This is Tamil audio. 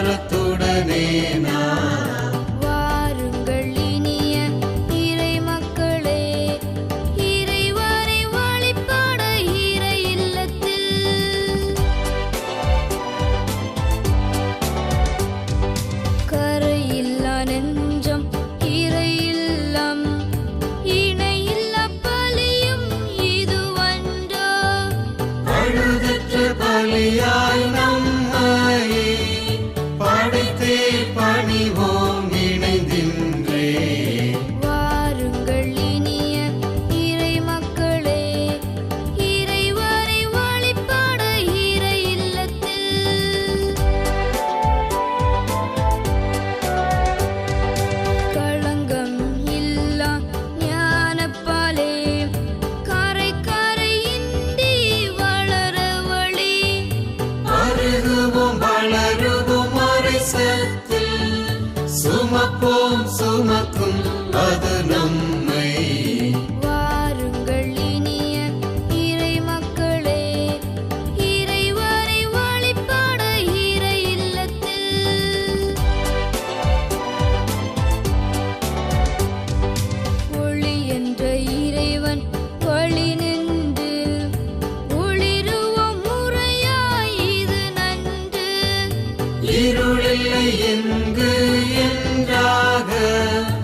பாரத்துடனே நான் வாருங்கள் இனிய இறை மக்களே. இறைவரை வழிபாட இறை இல்லத்தில். கரையில்லா நெஞ்சம் இறை இல்லம் இணையில்லா பலியும் இதுவன்றோ அழுதற்ற பலியாய் படைத்தே சுமப்போம் சுமக்கும் அது நம்மை. வாருங்கள் இனிய இறை மக்களே இறைவரை வழிபாட இறை இல்லத்தில் ஒளி என்ற இறைவன் வழி நின்று ஒளிருவோம் முறையாய் இது நன்று. இருளில்லை எங்கு என்றாக 작은